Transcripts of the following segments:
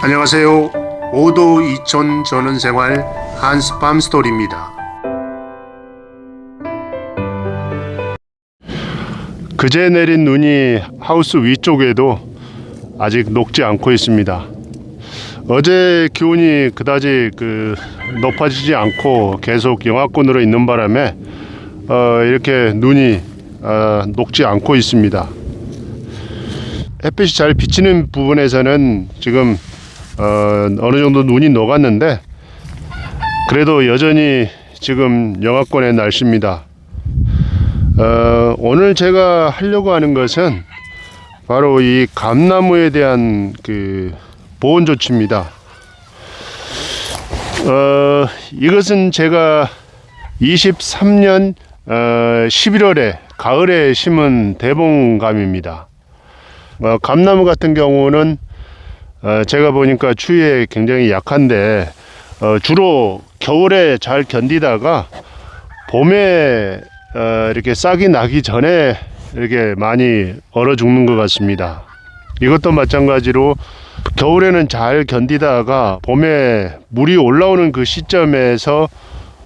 안녕하세요. 5도 2천 전원생활 한스팜 스토리입니다. 그제 내린 눈이 하우스 위쪽에도 아직 녹지 않고 있습니다. 어제 기온이 그다지 그 높아지지 않고 계속 영하권으로 있는 바람에 어, 이렇게 눈이 어, 녹지 않고 있습니다. 햇빛이 잘 비치는 부분에서는 지금 어, 어느 정도 눈이 녹았는데 그래도 여전히 지금 영하권의 날씨입니다. 어, 오늘 제가 하려고 하는 것은 바로 이 감나무에 대한 그 보온 조치입니다. 어, 이것은 제가 23년 어, 11월에 가을에 심은 대봉감입니다. 어, 감나무 같은 경우는 어, 제가 보니까 추위에 굉장히 약한데 어, 주로 겨울에 잘 견디다가 봄에 어, 이렇게 싹이 나기 전에 이렇게 많이 얼어 죽는 것 같습니다. 이것도 마찬가지로 겨울에는 잘 견디다가 봄에 물이 올라오는 그 시점에서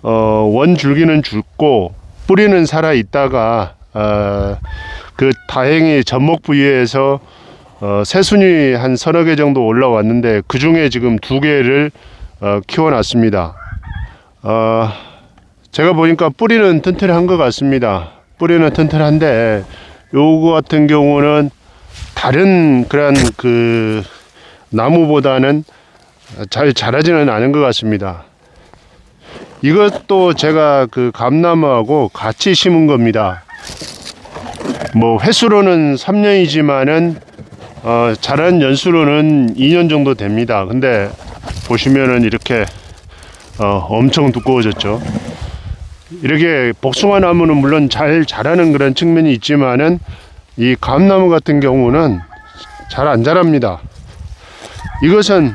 어, 원 줄기는 죽고 뿌리는 살아 있다가 어, 그 다행히 젖목 부위에서 어, 새순이 한 서너 개 정도 올라왔는데 그 중에 지금 두 개를 어, 키워놨습니다. 어, 제가 보니까 뿌리는 튼튼한 것 같습니다. 뿌리는 튼튼한데 요거 같은 경우는 다른 그런 그 나무보다는 잘 자라지는 않은 것 같습니다. 이것도 제가 그 감나무하고 같이 심은 겁니다. 뭐 횟수로는 3년이지만은 어, 자란 연수로는 2년 정도 됩니다. 근데 보시면은 이렇게 어, 엄청 두꺼워졌죠. 이렇게 복숭아 나무는 물론 잘 자라는 그런 측면이 있지만은 이 감나무 같은 경우는 잘 안 자랍니다. 이것은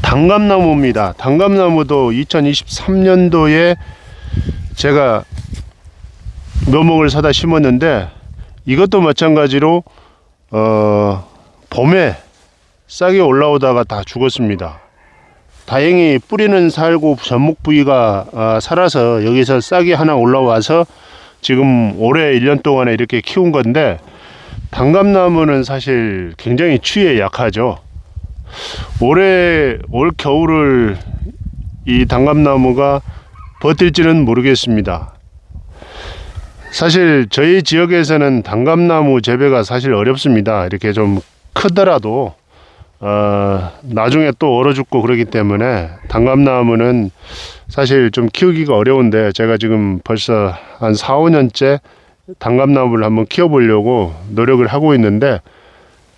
단감나무입니다. 단감나무도 2023년도에 제가 묘목을 사다 심었는데 이것도 마찬가지로 어, 봄에 싹이 올라오다가 다 죽었습니다. 다행히 뿌리는 살고 전목 부위가 아, 살아서 여기서 싹이 하나 올라와서 지금 올해 1년 동안에 이렇게 키운 건데 단감나무는 사실 굉장히 추위에 약하죠. 올해 올 겨울을 이 단감나무가 버틸지는 모르겠습니다. 사실 저희 지역에서는 단감나무 재배가 사실 어렵습니다. 이렇게 좀 크더라도 어, 나중에 또 얼어 죽고 그러기 때문에 단감나무는 사실 좀 키우기가 어려운데 제가 지금 벌써 한 4, 5년째 단감나무를 한번 키워보려고 노력을 하고 있는데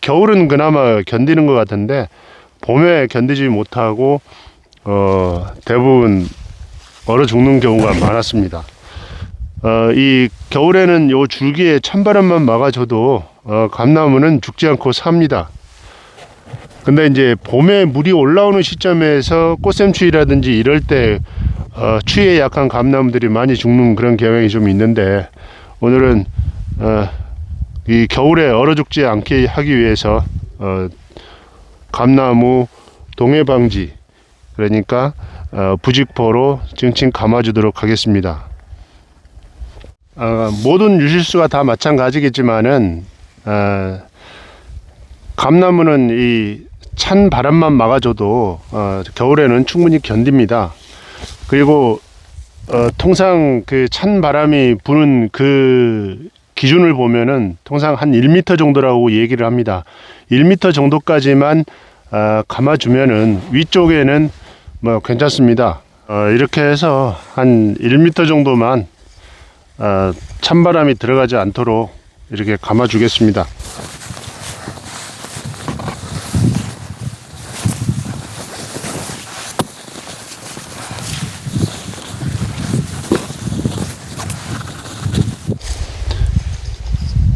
겨울은 그나마 견디는 것 같은데 봄에 견디지 못하고 어, 대부분 얼어 죽는 경우가 많았습니다. 어, 이 겨울에는 요 줄기에 찬바람만 막아줘도 어, 감나무는 죽지 않고 삽니다. 근데 이제 봄에 물이 올라오는 시점에서 꽃샘추위라든지 이럴 때 어, 추위에 약한 감나무들이 많이 죽는 그런 경향이 좀 있는데 오늘은 어, 이 겨울에 얼어 죽지 않게 하기 위해서 어, 감나무 동해 방지 그러니까 어, 부직포로 칭칭 감아주도록 하겠습니다. 어, 모든 유실수가 다 마찬가지겠지만은 어, 감나무는 이 찬 바람만 막아줘도 어, 겨울에는 충분히 견딥니다. 그리고 어, 통상 그 찬 바람이 부는 그 기준을 보면은 통상 한 1m 정도라고 얘기를 합니다. 1m 정도까지만 어, 감아주면은 위쪽에는 뭐 괜찮습니다. 어, 이렇게 해서 한 1m 정도만 어, 찬바람이 들어가지 않도록 이렇게 감아 주겠습니다.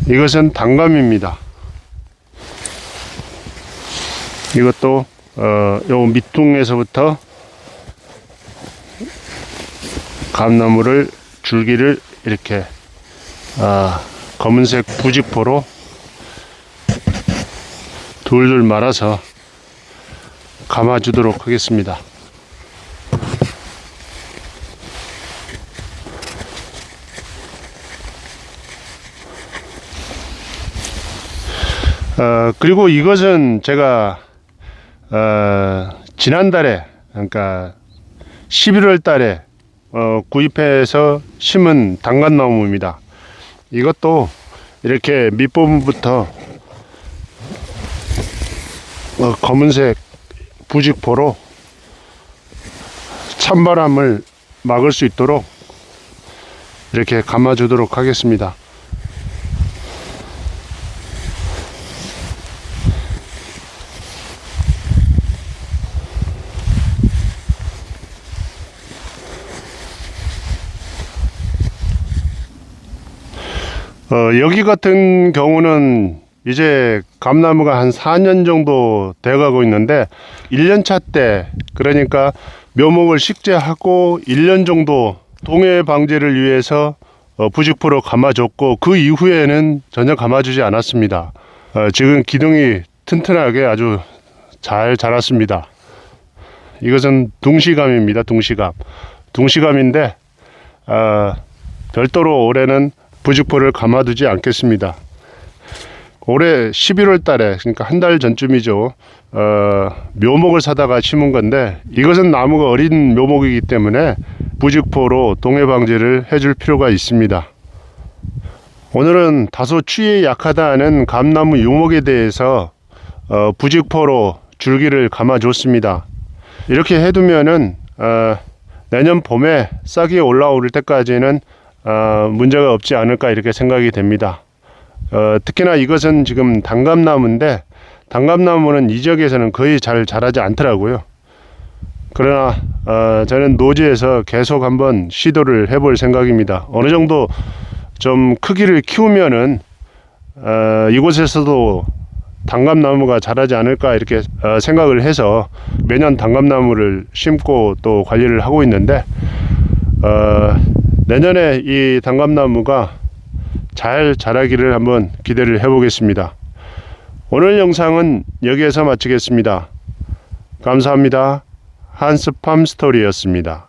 이것은 단감입니다. 이것도 어, 요 밑둥에서부터 감나무를 줄기를 이렇게 아, 검은색 부직포로 돌돌 말아서 감아주도록 하겠습니다. 어, 그리고 이것은 제가 어, 지난달에 그러니까 11월 달에 어, 구입해서 심은 당간나무입니다. 이것도 이렇게 밑부분부터 어, 검은색 부직포로 찬바람을 막을 수 있도록 이렇게 감아주도록 하겠습니다. 어, 여기 같은 경우는 이제 감나무가 한 4년 정도 돼가고 있는데 1년차 때 그러니까 묘목을 식재하고 1년 정도 동해 방제를 위해서 어, 부직포로 감아줬고 그 이후에는 전혀 감아주지 않았습니다. 어, 지금 기둥이 튼튼하게 아주 잘 자랐습니다. 이것은 둥시감입니다. 둥시감. 둥시감인데 어, 별도로 올해는 부직포를 감아두지 않겠습니다. 올해 11월 달에 그러니까 한 달 전쯤이죠. 어, 묘목을 사다가 심은 건데 이것은 나무가 어린 묘목이기 때문에 부직포로 동해 방지를 해줄 필요가 있습니다. 오늘은 다소 추위에 약하다는 감나무 유목에 대해서 어, 부직포로 줄기를 감아줬습니다. 이렇게 해두면은 어, 내년 봄에 싹이 올라올 때까지는 어, 문제가 없지 않을까 이렇게 생각이 됩니다. 어, 특히나 이것은 지금 단감나무인데 단감나무는 이 지역에서는 거의 잘 자라지 않더라고요. 그러나 어, 저는 노지에서 계속 한번 시도를 해볼 생각입니다. 어느 정도 좀 크기를 키우면은 어, 이곳에서도 단감나무가 자라지 않을까 이렇게 어, 생각을 해서 매년 단감나무를 심고 또 관리를 하고 있는데 어, 내년에 이 단감나무가 잘 자라기를 한번 기대를 해보겠습니다. 오늘 영상은 여기에서 마치겠습니다. 감사합니다. 한스팜 스토리였습니다.